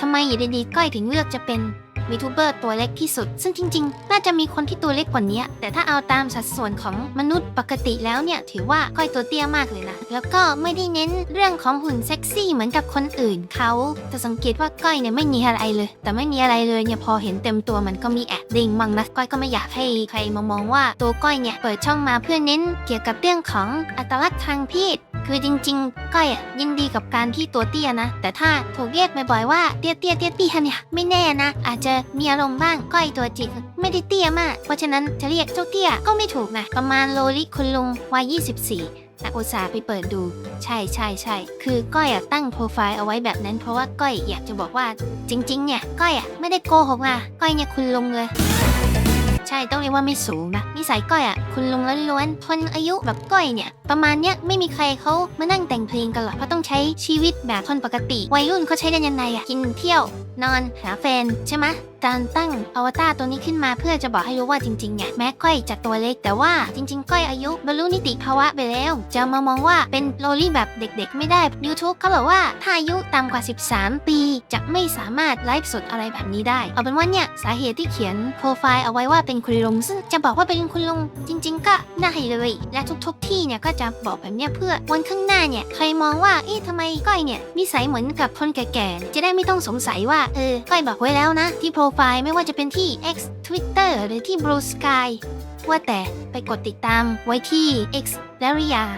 ทำไมอยู่ดีๆก้อยถึงเลือกจะเป็นวีทูเบอร์ตัวเล็กที่สุด ซึ่งจริงๆ น่าจะมีคนที่ตัวเล็กกว่านี้ แต่ถ้าเอาตามสัดส่วนของมนุษย์ปกติแล้วเนี่ย ถือว่าก้อยตัวเตี้ยมากเลยนะ แล้วก็ไม่ได้เน้นเรื่องของหุ่นเซ็กซี่เหมือนกับคนอื่นเขาแต่สังเกตว่าก้อยเนี่ยไม่มีอะไรเลย แต่ไม่มีอะไรเลยเนี่ยพอเห็นเต็มตัวมันก็มีแอบดิ่งมั่งนะ ก้อยก็ไม่อยากให้ใครมามองว่าตัวก้อยเนี่ยเปิดช่องมาเพื่อเน้นเกี่ยวกับเรื่องของอัตลักษณ์ทางเพศ คือจริงๆ ก้อยอะยินดีกับการที่ตัวเตี้ยนะ แต่ถ้าถูกเรียกบ่อยๆว่าเตี้ยเตี้ยเตี้ยเตี้ยเนี่ยไม่แน่นะ อาจจะมีอารมณ์บ้างก้อยตัวจริงไม่ได้เตี้ยมาก เพราะฉะนั้นจะเรียกเจ้าเตี้ยก็ไม่ถูกนะ ประมาณโลลิคุณลุงวัย24นะอุตสาห์ไปเปิดดู ใช่ใช่ใช่คือก้อยอะตั้งโปรไฟล์เอาไว้แบบนั้น เพราะว่าก้อยอยากจะบอกว่าจริง ๆ เนี่ย ก้อยอะไม่ได้โกหกนะก้อยเนี่ยคุณลุงเลย ใช่ต้องเรียกว่าไม่สูงนะนิสัยก้อยอะคุณลุงล้วนๆคนอายุแบบก้อยเนี่ยประมาณเนี้ยไม่มีใครเขามานั่งแต่งเพลงกันหรอกเพราะต้องใช้ชีวิตแบบคนปกติ วัยรุ่นเขาใช้กันยังไงอะกินเที่ยวนอนหาแฟนใช่ไหมการตั้งอวตารตัวนี้ขึ้นมาเพื่อจะบอกให้รู้ว่าจริงๆเนี่ยแม้ก้อยจะตัวเล็กแต่ว่าจริง ๆ ก้อยอายุบรรลุนิติภาวะไปแล้ว จะมามองว่าเป็นโลลี่แบบเด็กๆ ไม่ได้ YouTube เขาบอกว่าถ้าอายุต่ำกว่า 13 ปี จะไม่สามารถไลฟ์สดอะไรแบบนี้ได้ เอาเป็นว่าเนี่ยสาเหตุที่เขียนโปรไฟล์เอาไว้ว่าเป็นคุณลุงซึ่งจะบอกว่าเป็นคุณลุงจริง ๆ ก็ได้เลย และทุกๆ ที่เนี่ยก็จะบอกแบบเนี้ยเพื่อวันข้างหน้าเนี่ยใครมองว่าเอ๊ะทำไมก้อยเนี่ยนิสัยเหมือนกับคนแก่ๆจะได้ไม่ต้องสงสัยว่าเออก้อยบอกไว้แล้วนะที่โปรปรไฟล์ไม่ว่าจะเป็นที่ X Twitter หรือที่ Blue Sky ว่าแต่ไปกดติดตามไว้ที่ X แล้วหรือยัง